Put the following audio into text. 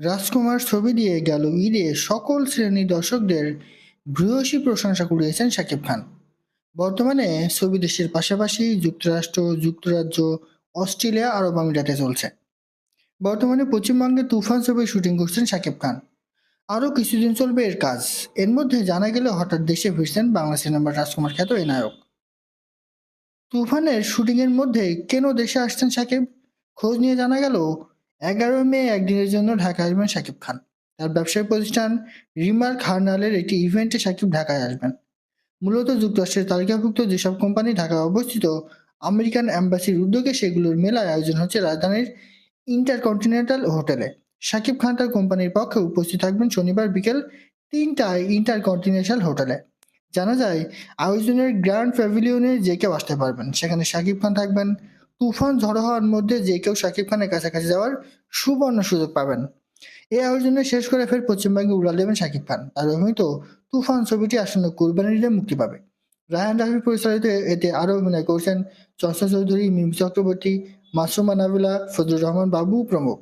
রাজকুমার ছবি দিয়ে গেল ঈদে সকল শ্রেণির দর্শকদের ভূয়সী প্রশংসা কুড়িয়েছেন শাকিব খান। বর্তমানে ছবি দেশের পাশাপাশি যুক্তরাষ্ট্র, যুক্তরাজ্য, অস্ট্রেলিয়া আরব আমিরাতে চলছে। বর্তমানে পশ্চিমবঙ্গে তুফান ছবির শুটিং করছেন শাকিব খান। আরও কিছুদিন চলবে এর কাজ। এর মধ্যে জানা গেলে হঠাৎ দেশে ফিরছেন বাংলা সিনেমার রাজকুমার খ্যাত এই নায়ক তুফানের শুটিংয়ের মধ্যে কেন দেশে আসছেন শাকিব? খোঁজ নিয়ে জানা গেল এগারো মে একদিনের জন্য ঢাকা আসবেন শাকিব খান। তার ব্যবসায়িক প্রতিষ্ঠান রিমার্ক হার্নালের একটি ইভেন্টে শাকিব ঢাকায় আসবেন। মূলত যুক্তরাষ্ট্রের তালিকাভুক্ত যেসব কোম্পানি ঢাকায় অবস্থিত, আমেরিকান অ্যাম্বাসির উদ্যোগে সেগুলোর মেলায় আয়োজন হচ্ছে রাজধানীর ইন্টারকন্টিনেন্টাল হোটেলে। শাকিব খান তার কোম্পানির পক্ষে উপস্থিত থাকবেন শনিবার বিকেল তিনটায় ইন্টারকন্টিনেন্টাল হোটেলে। জানা যায়, আয়োজনের গ্র্যান্ড প্যাভিলিয়নে যে কেউ আসতে পারবেন। সেখানে শাকিব খান থাকবেন তুফান, ঝড়ো হওয়ার মধ্যে যে কেউ শাকিব খানের কাছাকাছি যাওয়ার সুবর্ণ সুযোগ পাবেন। এই আয়োজনে শেষ করে ফের পশ্চিমবঙ্গে উড়াল দেবেন শাকিব খান। তার অভিনীত তুফান ছবিটি আসন্ন কোরবানির মুক্তি পাবে। রায়ান রাফি পরিচালিত এতে আরও অভিনয় করছেন চঞ্চল চৌধুরী, মিম চক্রবর্তী, মাসুমা নাবিলা, ফজলুর রহমান বাবু প্রমুখ।